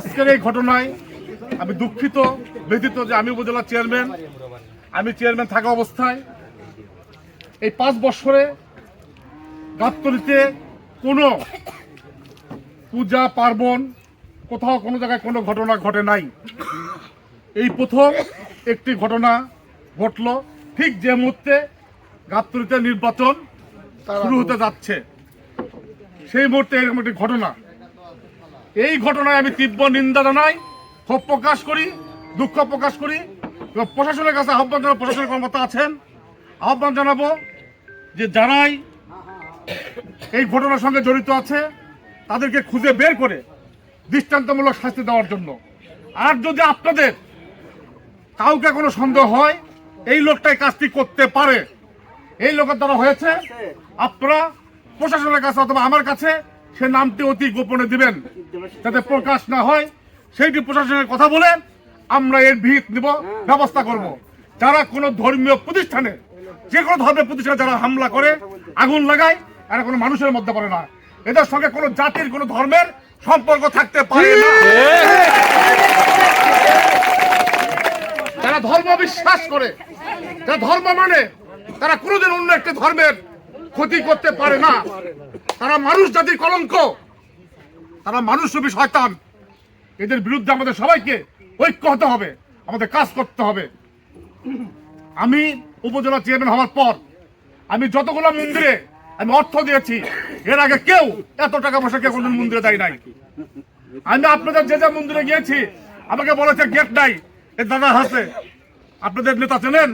আজকের এই ঘটনায় আমি দুঃখিত, ব্যথিত যে আমি উপজেলা চেয়ারম্যান, আমি চেয়ারম্যান থাকা অবস্থায় এই পাঁচ বছরে গাবতলিতে কোনো পূজা, পার্বণ, কোথাও কোনো জায়গায় কোনো ঘটনা ঘটে নাই। এই প্রথম একটি ঘটনা ঘটলো ঠিক যে মুহূর্তে গাবতলিতে নির্বাচন শুরু হতে যাচ্ছে। সেই মুহূর্তে এরকম একটি ঘটনা এই ঘটনায় আমি তীব্র নিন্দা জানাই, ক্ষোভ প্রকাশ করি, দুঃখ প্রকাশ করি। প্রশাসনের কাছে আহ্বান জানাব, প্রশাসনের কর্মকর্তা আছেন, আহ্বান জানাব যে যারাই এই ঘটনার সঙ্গে জড়িত আছে, তাদেরকে খুঁজে বের করে দৃষ্টান্তমূলক শাস্তি দেওয়ার জন্য। আর যদি আপনাদের কাউকে কোনো সন্দেহ হয়, এই লোকটাই কাজটি করতে পারে। এই লোকের দ্বারা হয়েছে, আপনারা প্রশাসনের কাছে অথবা আমার কাছে সে নামটি অতি গোপনে দিবেন, যাতে প্রকাশ না হয়। সেইটি প্রশাসনের কথা বলে আমরা এর ভিত নিব, ব্যবস্থা করব। যারা কোনো ধর্মীয় প্রতিষ্ঠানে, যে কোনো ধর্মের প্রতিষ্ঠানে যারা হামলা করে, আগুন লাগায়, এরা কোনো মানুষের মধ্যে পড়ে না। এদের সঙ্গে কোনো জাতির, কোনো ধর্মের সম্পর্ক থাকতে পারে না। যারা ধর্ম বিশ্বাস করে, যারা ধর্ম মানে তারা কোনোদিন অন্য একটি ধর্মের ক্ষতি করতে পারে না। তারা মানুষ জাতির কলঙ্ক। তারা মানুষ রূপী শয়তান। এদের বিরুদ্ধে আমাদের সবাইকে ঐক্য হতে হবে, আমাদের কাজ করতে হবে। আমি উপজেলা চেয়ারম্যান হওয়ার পর আমি যতগুলো মন্দিরে আমি অর্থ দিয়েছি, এর আগে কেউ এত টাকা পয়সা কেউ মন্দিরে দেয় নাই। আমি আপনাদের যে যে মন্দিরে গিয়েছি, আমাকে বলেছে গেট নাই এর দাদা হাসে আপনাদের নেতা চেনেন?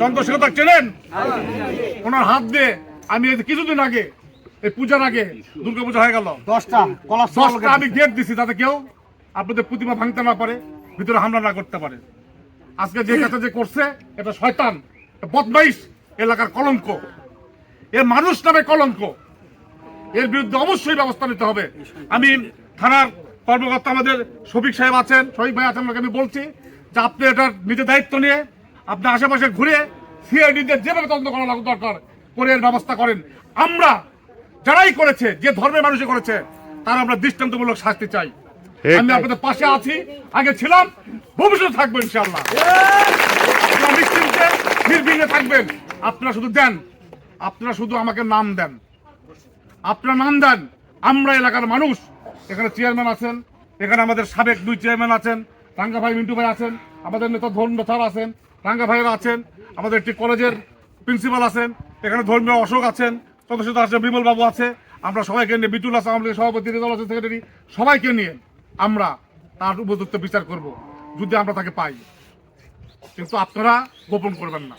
চন্দ্রশেখর চেনেন? ওনার হাত দিয়ে আমি এই যে কিছুদিন আগে এই পূজার আগে দুর্গা পূজা হয়ে গেল। দশটা দশটা আমি গেট দিছি যাতে কেউ আপনাদের প্রতিমা ভাঙতে না পারে ভিতরে হামলা না করতে পারে। আজকে যে কাজটা যে করছে এটা শয়তান এটা বদমাইশ এলাকার কলঙ্ক। এর মানুষ নামে কলঙ্ক। এর বিরুদ্ধে অবশ্যই ব্যবস্থা নিতে হবে। আমি থানার কর্মকর্তা আমাদের শফিক সাহেব আছেন শফিক ভাই আছেন আমি বলছি যে আপনি এটার নিজের দায়িত্ব নিয়ে আপনি আশেপাশে ঘুরে সিআইডিদের যেভাবে তদন্ত করা দরকার করে ব্যবস্থা করেন। আমরা যারাই করেছে যে ধর্মের মানুষই করেছে তার আমরা দৃষ্টান্তমূলক শাস্তি চাই। আমি আপনাদের পাশে আছি আগে ছিলাম ভবিষ্যতে থাকব ইনশাল্লাহ নিশ্চিন্তে নির্বিঘ্নে থাকবেন। আপনারা শুধু দেন আপনারা শুধু আমাকে নাম দেন। আপনারা নাম দেন আমরা এলাকার মানুষ। এখানে চেয়ারম্যান আছেন এখানে আমাদের সাবেক দুই চেয়ারম্যান আছেন রাঙ্গা ভাই মিন্টু ভাই আছেন আমাদের নেতা ধর্ম স্যার আছেন রাঙ্গা ভাইয়েরা আছেন আমাদের একটি কলেজের প্রিন্সিপাল আছেন, এখানে ধর্মীয় অশোক আছেন সদস্য আছে, বিমল বাবু আছে। আমরা সবাইকে নিয়ে, বিটুল আছে সভাপতি রেজাল আছে সেক্রেটারি সবাইকে নিয়ে আমরা তার উপযুক্ত বিচার করব, যদি আমরা তাকে পাই। কিন্তু আপনারা গোপন করবেন না।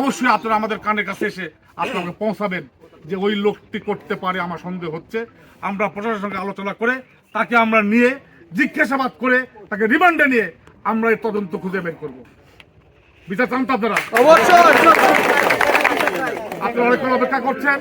অবশ্যই আপনারা আমাদের কানের কাছে এসে আপনাকে পৌঁছাবেন যে ওই লোকটি করতে পারে, আমার সন্দেহ হচ্ছে। আমরা প্রশাসনের সঙ্গে আলোচনা করে তাকে আমরা নিয়ে জিজ্ঞাসাবাদ করে তাকে রিমান্ডে নিয়ে আমরা এই তদন্ত খুঁজে বের করব। বিচার চান তো আপনারা। অবশ্যই। আপনারা অনেকক্ষণ অপেক্ষা করছেন।